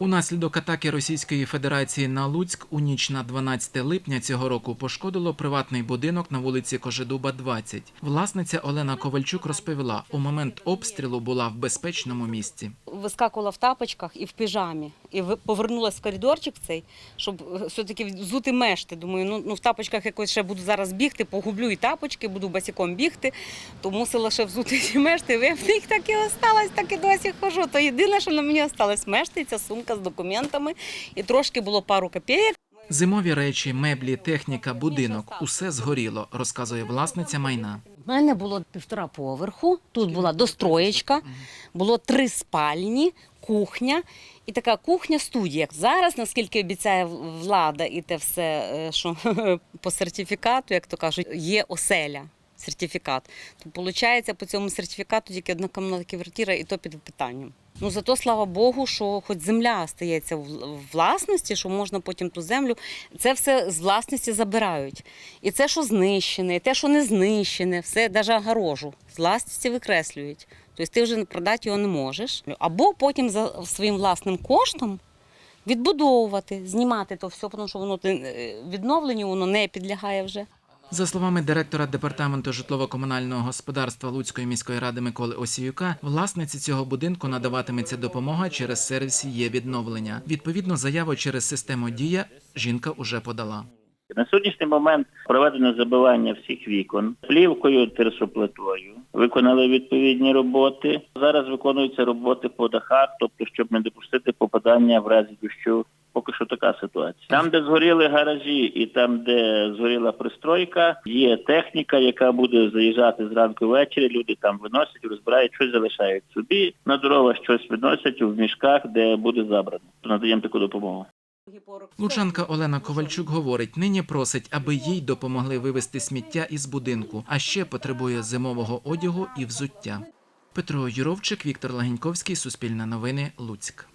Унаслідок атаки Російської Федерації на Луцьк у ніч на 12 липня цього року пошкодило приватний будинок на вулиці Кожедуба, 20. Власниця Олена Ковальчук розповіла, у момент обстрілу була в безпечному місці. Вискакувала в тапочках і в піжамі. І повернулася в коридорчик цей, щоб е, все-таки взути мешти. Думаю, ну, ну в тапочках якось ще буду зараз бігти, погублю і тапочки, буду босиком бігти. То мусила ще взути ці мешти. Я в них так і осталась, так і досі хожу. То єдине, що на мені осталось мешти, ця сумка з документами. І трошки було пару копійок. Зимові речі, меблі, техніка, будинок усе згоріло, розказує власниця майна. У мене було півтора поверху, тут була достроєчка, було три спальні, кухня і така кухня-студія. Зараз, наскільки обіцяє влада і те все, е, що по сертифікату, як то кажуть, є оселя. Сертифікат. То виходить, по цьому сертифікату тільки одна комнатна квартира, і то під питанням. Ну зато слава Богу, що хоч земля стається в в власності, що можна потім ту землю. Це все з власності забирають. І це, що знищене, і те, що не знищене, все навіть огорожу з власності викреслюють. Тобто ти вже продати його не можеш. Або потім за своїм власним коштом відбудовувати, знімати то все, тому що воно е, відновленню воно не підлягає вже. За словами директора департаменту житлово-комунального господарства Луцької міської ради Миколи Осіюка, власниці цього будинку надаватиметься допомога через сервіс є відновлення. Відповідно, заяву через систему дія жінка уже подала. На сьогоднішній момент проведено забивання всіх вікон плівкою, терсоплитою. Виконали відповідні роботи. Зараз виконуються роботи по дахах, тобто, щоб не допустити попадання в разі дощу. Поки що така ситуація. Там, де згоріли гаражі, і там, де згоріла пристройка, є техніка, яка буде заїжджати зранку ввечері. Люди там виносять, розбирають, щось залишають собі на дорогах, щось виносять в мішках, де буде забрано. Надаємо таку допомогу. Лучанка Олена Ковальчук говорить, нині просить, аби їй допомогли вивезти сміття із будинку, а ще потребує зимового одягу і взуття. Петро Юровчик, Віктор Лагеньковський, Суспільне новини, Луцьк.